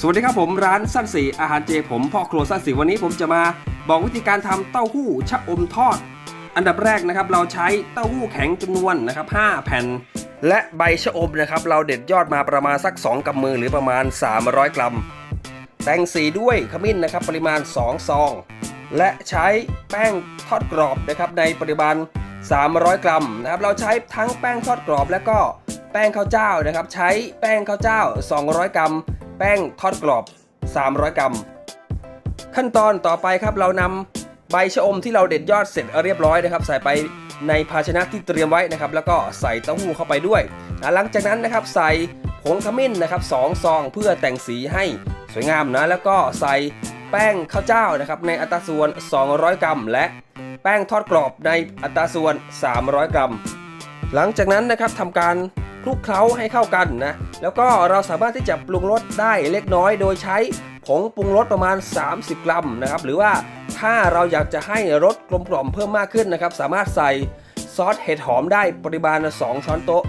สวัสดีครับผมร้านสั้นสีอาหารเจผมพ่อครัวสั้นสีวันนี้ผมจะมาบอกวิธีการทำเต้าหู้ชะอมทอด อันดับแรกนะครับเราใช้เต้าหู้แข็งจำนวนนะครับ5แผ่น และใบชะอมนะครับเราเด็ดยอดมาประมาณสัก 2กำมือหรือประมาณ 300 กรัม แต่งสีด้วยขมิ้นนะครับปริมาณ 2 ซอง และใช้แป้งทอดกรอบนะครับในปริมาณ 300 กรัมนะครับเราใช้ทั้งแป้งทอดกรอบ และก็แป้งข้าวเจ้านะครับใช้แป้งข้าวเจ้า 200 กรัม แป้งทอดกรอบ 300 กรัม ขั้นตอนต่อไปครับเรานำใบชะอมที่เราเด็ดยอดเสร็จเรียบร้อยนะครับ ใส่ไปในภาชนะที่เตรียมไว้นะครับ แล้วก็ใส่เต้าหู้เข้าไปด้วย หลังจากนั้นนะครับใส่ผงขมิ้นนะครับสองซองเพื่อแต่งสีให้สวยงามนะ แล้วก็ใส่แป้งข้าวเจ้านะครับในอัตราส่วน 200 กรัม และแป้งทอดกรอบในอัตราส่วน 300 กรัม หลังจากนั้นนะครับทำการ ลุกเคล้าให้เข้ากันนะ แล้วก็เราสามารถที่จะปรุงรสได้เล็กน้อย โดยใช้ผงปรุงรสประมาณ 30 กรัมนะครับ หรือว่าถ้าเราอยากจะให้รสกลมกล่อมเพิ่มมากขึ้นนะครับ สามารถใส่ซอสเห็ดหอมได้ปริมาณ 2 ช้อนโต๊ะ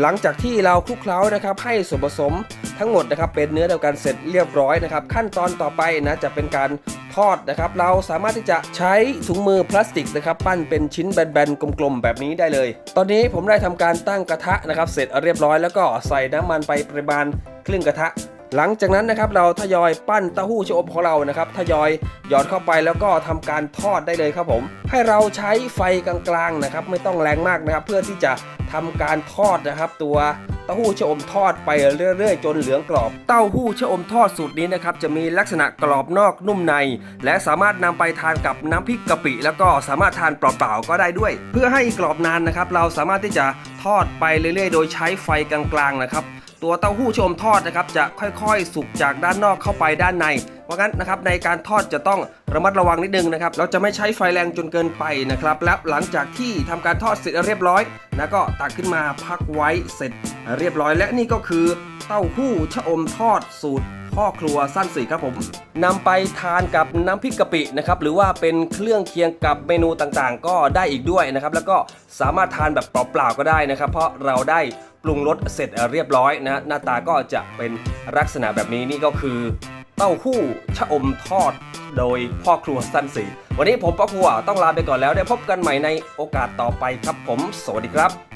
หลังจากที่เราคลุกเคล้านะครับให้ส่วนผสมทั้งหมดนะครับเป็นเนื้อเดียวกันเสร็จเรียบร้อยนะครับ ขั้นตอนต่อไปนะจะเป็นการทอดนะครับเราสามารถที่จะใช้ถุงมือพลาสติกนะครับปั้นเป็นชิ้นแบนๆกลมๆแบบนี้ได้เลย ตอนนี้ผมได้ทำการตั้งกระทะนะครับ เสร็จเรียบร้อยแล้วก็ใส่น้ำมันไปประมาณครึ่งกระทะ หลังจากนั้นนะครับเราทยอยปั้นเต้าหู้ชะอมของเรานะครับทยอยหยอดเข้าไปแล้วก็ทำการทอดได้เลยครับผม ให้เราใช้ไฟกลางๆนะครับไม่ต้องแรงมากนะครับ เพื่อที่จะทำการทอดนะครับ ตัวเต้าหู้ชะอมทอดไปเรื่อยๆ จนเหลืองกรอบ เต้าหู้ชะอมทอดสูตรนี้นะครับจะมีลักษณะกรอบนอกนุ่มใน และสามารถนำไปทานกับน้ำพริกกะปิ แล้วก็สามารถทานเปล่าๆก็ได้ด้วย เพื่อให้กรอบนานนะครับ เราสามารถที่จะทอดไปเรื่อยๆ โดยใช้ไฟกลางๆนะครับ ตัวเต้าหู้ชมทอดนะครับจะค่อยๆ สุกจากด้านนอกเข้าไปด้านใน เพราะงั้นนะครับในการทอดจะต้องระมัดระวังนิดนึงนะครับเราจะไม่ใช้ไฟแรงจนเกินไปนะครับและหลังจากที่ทำการทอดเสร็จเรียบร้อยนะก็ตักขึ้นมาพักไว้เสร็จเรียบร้อย และนี่ก็คือเต้าหู้ชะอมทอดสูตรพ่อครัวสั้นสีครับผมนำไปทานกับน้ำพริกกะปินะครับหรือว่าเป็นเครื่องเคียงกับเมนูต่างๆ ก็ได้อีกด้วยนะครับแล้วก็สามารถทานแบบเปล่าๆก็ได้นะครับ เพราะเราได้ปรุงรสเสร็จเรียบร้อยนะหน้าตาก็จะเป็นลักษณะแบบนี้นี่ก็คือ เต้าหู้ชะอมทอด โดยพ่อครัวสั้นสีวันนี้ผมพ่อครัวต้องลาไปก่อนแล้วได้พบกันใหม่ในโอกาสต่อไปครับผม สวัสดีครับ